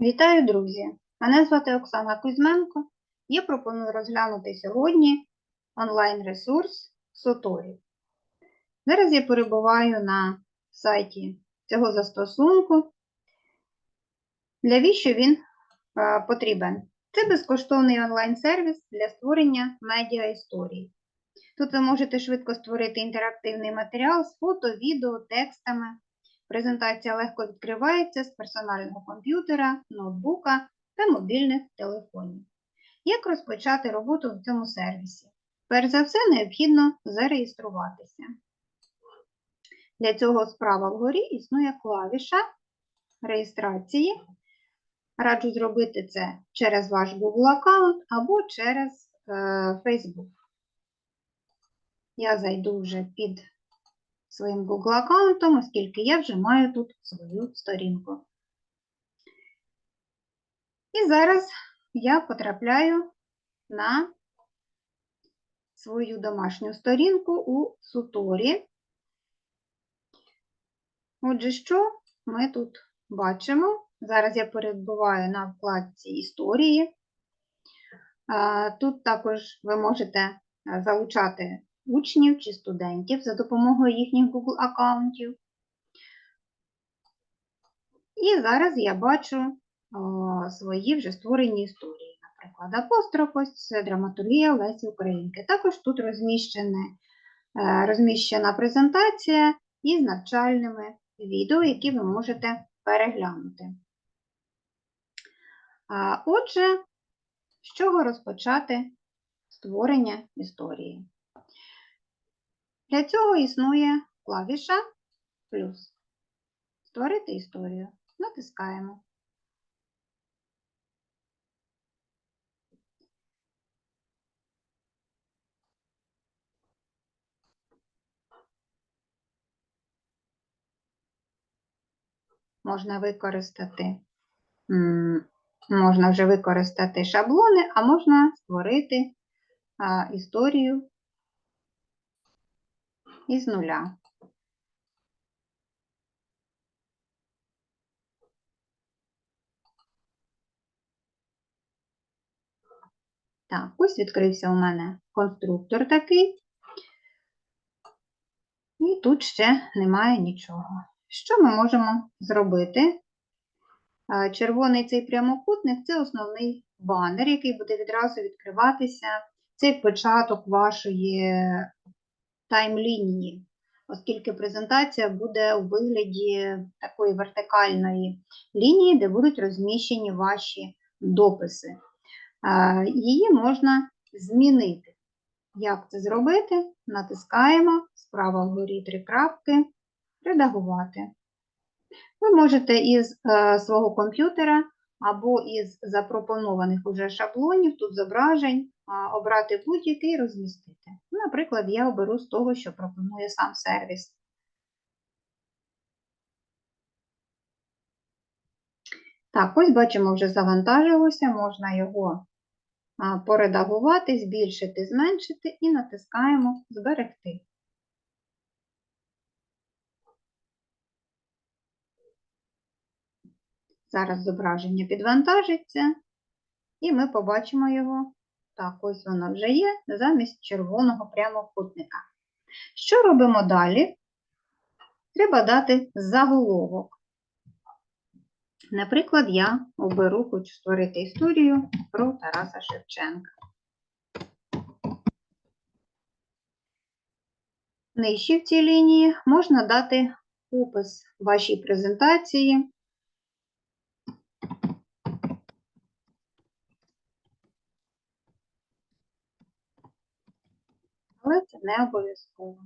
Вітаю, друзі! Мене звати Оксана Кузьменко. Я пропоную розглянути сьогодні онлайн-ресурс Соторі. Зараз я перебуваю на сайті цього застосунку. Для віщо він е, потрібен? Це безкоштовний онлайн-сервіс для створення медіа-історій. Тут ви можете швидко створити інтерактивний матеріал з фото, відео, текстами. Презентація легко відкривається з персонального комп'ютера, ноутбука та мобільних телефонів. Як розпочати роботу в цьому сервісі? Перш за все, необхідно зареєструватися. Для цього справа вгорі існує клавіша реєстрації. Раджу зробити це через ваш Google аккаунт або через е, Facebook. Я зайду вже під своїм Google аккаунтом, оскільки я вже маю тут свою сторінку. І зараз я потрапляю на свою домашню сторінку у Суторі. Отже, що ми тут бачимо? Зараз я перебуваю на вкладці історії. Тут також ви можете залучати учнів чи студентів за допомогою їхніх Google аккаунтів. І зараз я бачу о, свої вже створені історії. Наприклад, апостроф, це драматургія Лесі Українки. Також тут розміщене, е, розміщена презентація із навчальними відео, які ви можете переглянути. Отже, з чого розпочати створення історії? Для цього існує клавіша плюс. Створити історію. Натискаємо. Можна використати, можна вже використати шаблони, а можна створити історію із нуля. Так, ось відкрився у мене конструктор такий. І тут ще немає нічого. Що ми можемо зробити? Червоний цей прямокутник це основний банер, який буде відразу відкриватися. Це початок вашої таймлінії, оскільки презентація буде у вигляді такої вертикальної лінії, де будуть розміщені ваші дописи. Її можна змінити. Як це зробити? Натискаємо справа вгорі три крапки, редагувати. Ви можете із е, свого комп'ютера або із запропонованих уже шаблонів, тут зображень, обрати будь-який і розмістити. Наприклад, я оберу з того, що пропонує сам сервіс. Так, ось бачимо, вже завантажилося, можна його поредагувати, збільшити, зменшити і натискаємо Зберегти. Зараз зображення підвантажиться, і ми побачимо його. Так, ось воно вже є, замість червоного прямокутника. Що робимо далі? Треба дати заголовок. Наприклад, я оберу, хочу створити історію про Тараса Шевченка. Нижче в цій лінії можна дати опис вашій презентації. Але це не обов'язково.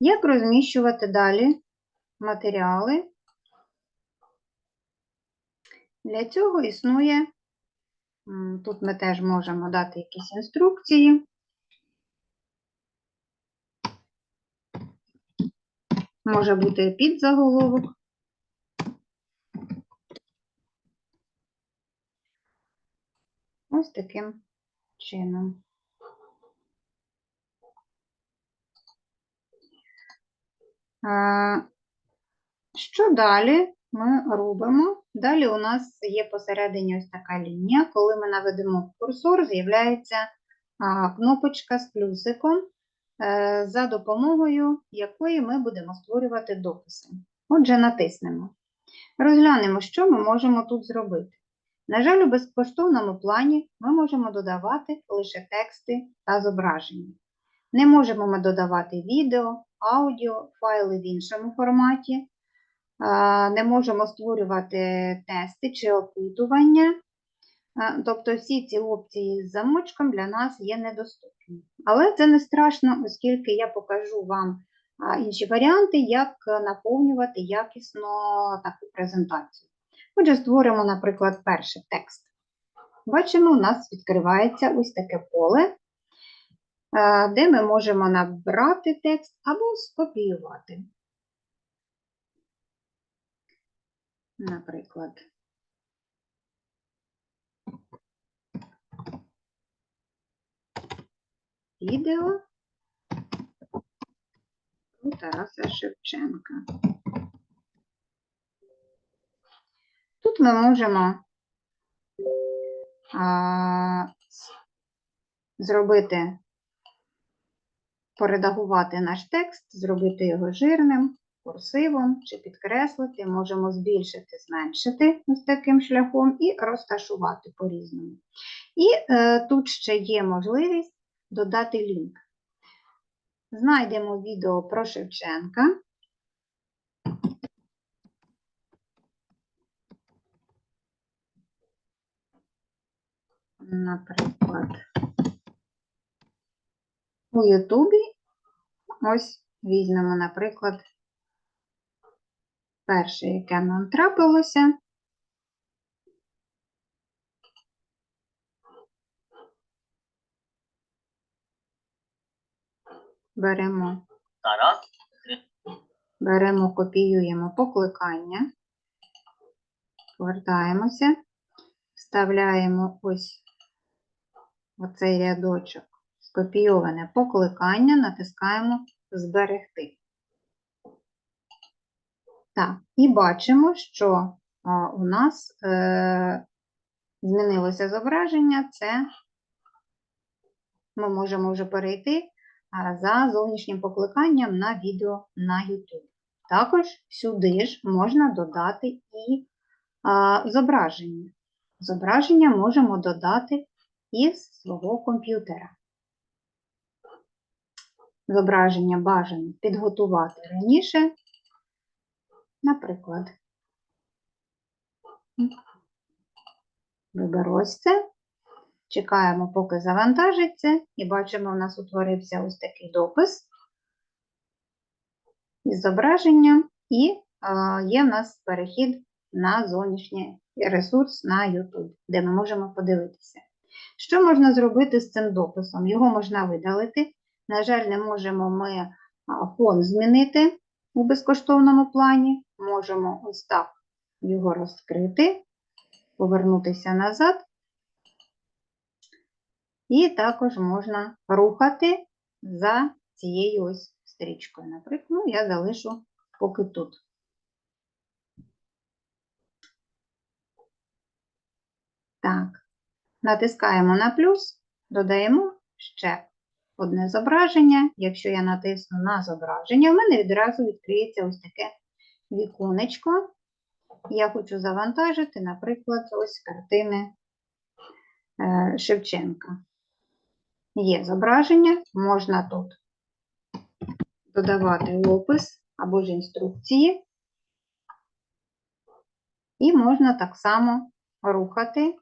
Як розміщувати далі матеріали? Для цього існує, тут ми теж можемо дати якісь інструкції. Може бути підзаголовок. Ось таким чином. Що далі? ми робимо. Далі у нас є посередині ось така лінія. Коли ми наведемо курсор, з'являється кнопочка з плюсиком, е, за допомогою якої ми будемо створювати дописи. Отже, натиснемо. Розглянемо, що ми можемо тут зробити. На жаль, у безкоштовному плані ми можемо додавати лише тексти та зображення. Не можемо ми додавати відео, аудіо, файли в іншому форматі, не можемо створювати тести чи опитування. Тобто всі ці опції з замочком для нас є недоступні. Але це не страшно, оскільки я покажу вам інші варіанти, як наповнювати якісно таку презентацію. Отже, створимо, наприклад, перший текст. Бачимо, у нас відкривається ось таке поле, де ми можемо набрати текст або скопіювати. Наприклад, відео у Тараса Шевченка. Тут ми можемо а, зробити, поредагувати наш текст, зробити його жирним, курсивом чи підкреслити, можемо збільшити, зменшити ось таким шляхом і розташувати по-різному. І е, тут ще є можливість додати лінк. Знайдемо відео про Шевченка. Наприклад, у Ютубі. Ось візьмемо, наприклад, перше, яке нам трапилося. Беремо Беремо, копіюємо покликання, повертаємося, вставляємо ось оцей рядочок, скопійоване покликання, натискаємо Зберегти. Так, і бачимо, що а, у нас е, змінилося зображення, це ми можемо вже перейти а, за зовнішнім покликанням на відео на YouTube. Також сюди ж можна додати і а, зображення. Зображення можемо додати із свого комп'ютера. Зображення бажано підготувати раніше. Наприклад, виберу ось це. Чекаємо, поки завантажиться, і бачимо, у нас утворився ось такий допис із зображенням, і а, є в нас перехід на зовнішній ресурс на YouTube, де ми можемо подивитися. Що можна зробити з цим дописом? Його можна видалити. На жаль, не можемо ми фон змінити у безкоштовному плані. Можемо ось так його розкрити, повернутися назад. І також можна рухати за цією ось стрічкою. Наприклад, ну, я залишу поки тут. Так, натискаємо на плюс, додаємо ще одне зображення. Якщо я натисну на зображення, в мене відразу відкриється ось таке віконечко. Я хочу завантажити, наприклад, ось картини е, Шевченка. Є зображення, можна тут додавати опис або ж інструкції. І можна так само рухати,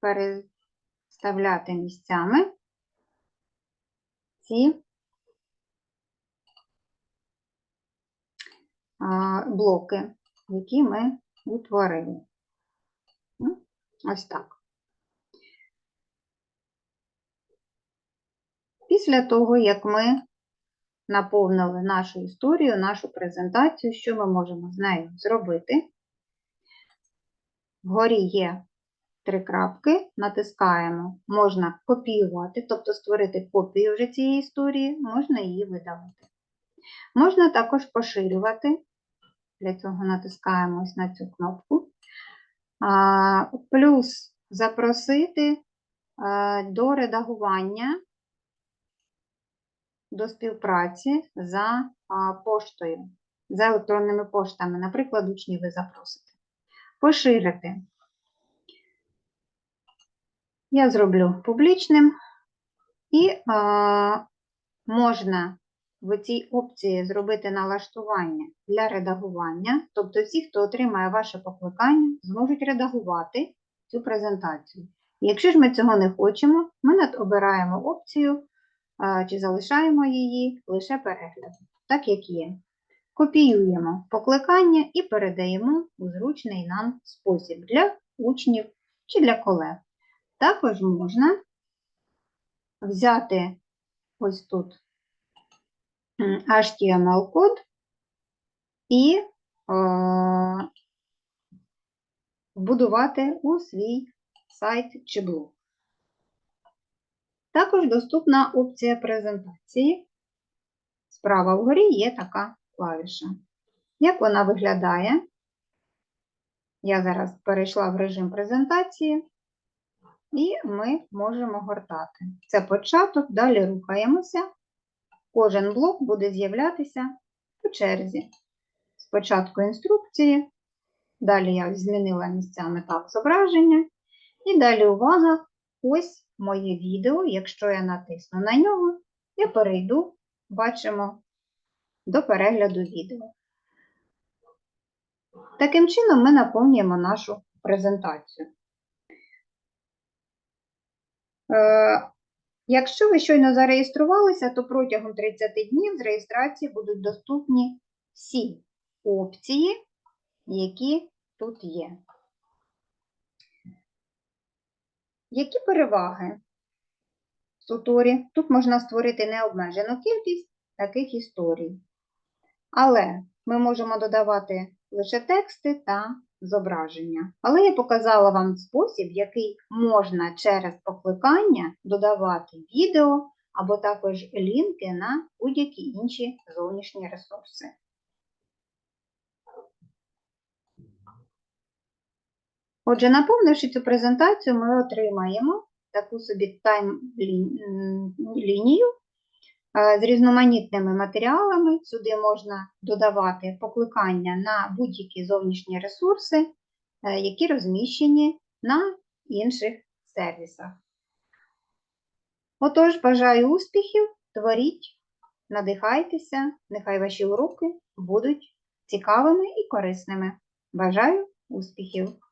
переставляти місцями ці блоки, які ми утворили. Ну, Ось так. Після того, як ми наповнили нашу історію, нашу презентацію, що ми можемо з нею зробити? Вгорі є три крапки, натискаємо, можна копіювати, тобто створити копію вже цієї історії, можна її видалити. Можна також поширювати Для цього натискаємо на цю кнопку. Плюс запросити до редагування, до співпраці за поштою, за електронними поштами. Наприклад, учнів ви запросите. Поширити. Я зроблю публічним і а, можна в цій опції зробити налаштування для редагування, тобто всі, хто отримає ваше покликання, зможуть редагувати цю презентацію. Якщо ж ми цього не хочемо, ми обираємо опцію а, чи залишаємо її лише перегляд, так як є. Копіюємо покликання і передаємо у зручний нам спосіб для учнів чи для колег. Також можна взяти ось тут HTML-код і е, вбудувати у свій сайт чи блог. Також доступна опція презентації. Справа вгорі є така клавіша. Як вона виглядає? Я зараз перейшла в режим презентації, і ми можемо гортати. Це початок, далі рухаємося. Кожен блок буде з'являтися по черзі. Спочатку інструкції, далі я змінила місцями так зображення, і далі увага, ось моє відео. Якщо я натисну на нього, я перейду, бачимо, до перегляду відео. Таким чином ми наповнюємо нашу презентацію. Е, Якщо ви щойно зареєструвалися, то протягом 30 днів з реєстрації будуть доступні всі опції, які тут є. Які переваги в туторі? Тут можна створити необмежену кількість таких історій. Але ми можемо додавати лише тексти та зображення. Але я показала вам спосіб, який можна через покликання додавати відео або також лінки на будь-які інші зовнішні ресурси. Отже, наповнивши цю презентацію, ми отримаємо таку собі тайм-лінію з різноманітними матеріалами. Сюди можна додавати покликання на будь-які зовнішні ресурси, е, які розміщені на інших сервісах. Отож, бажаю успіхів, творіть, надихайтеся, нехай ваші уроки будуть цікавими і корисними. Бажаю успіхів!